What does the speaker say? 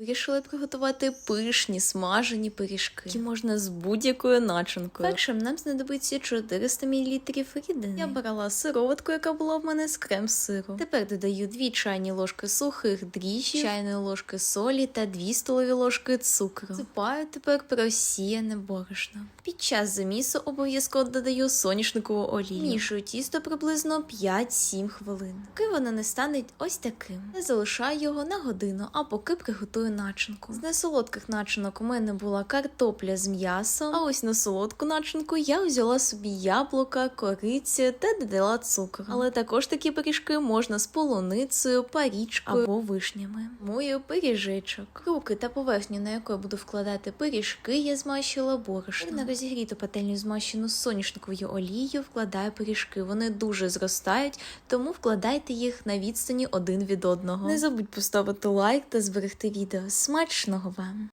Вирішили приготувати пишні смажені пиріжки, які можна з будь-якою начинкою. Першим нам знадобиться 400 мл рідини. Я брала сироватку, яка була в мене з крем-сиру. Тепер додаю 2 чайні ложки сухих дріжджів, чайної ложки солі та 2 столові ложки цукру. Сипаю тепер просіяне борошно. Під час замісу обов'язково додаю соняшникову олію. Мішую тісто приблизно 5-7 хвилин. Поки воно не стане ось таким. Я залишаю його на годину, а поки приготую начинку. З несолодких начинок у мене була картопля з м'ясом, а ось на солодку начинку я взяла собі яблука, корицю та додала цукру. Але також такі пиріжки можна з полуницею, парічкою або вишнями. Мою пиріжечок. Руки та поверхню, на яку я буду вкладати пиріжки, я змащила борошном. На розігріту пательню змащену соняшниковою олією вкладаю пиріжки. Вони дуже зростають, тому вкладайте їх на відстані один від одного. Не забудь поставити лайк та зберегти Смачного вам!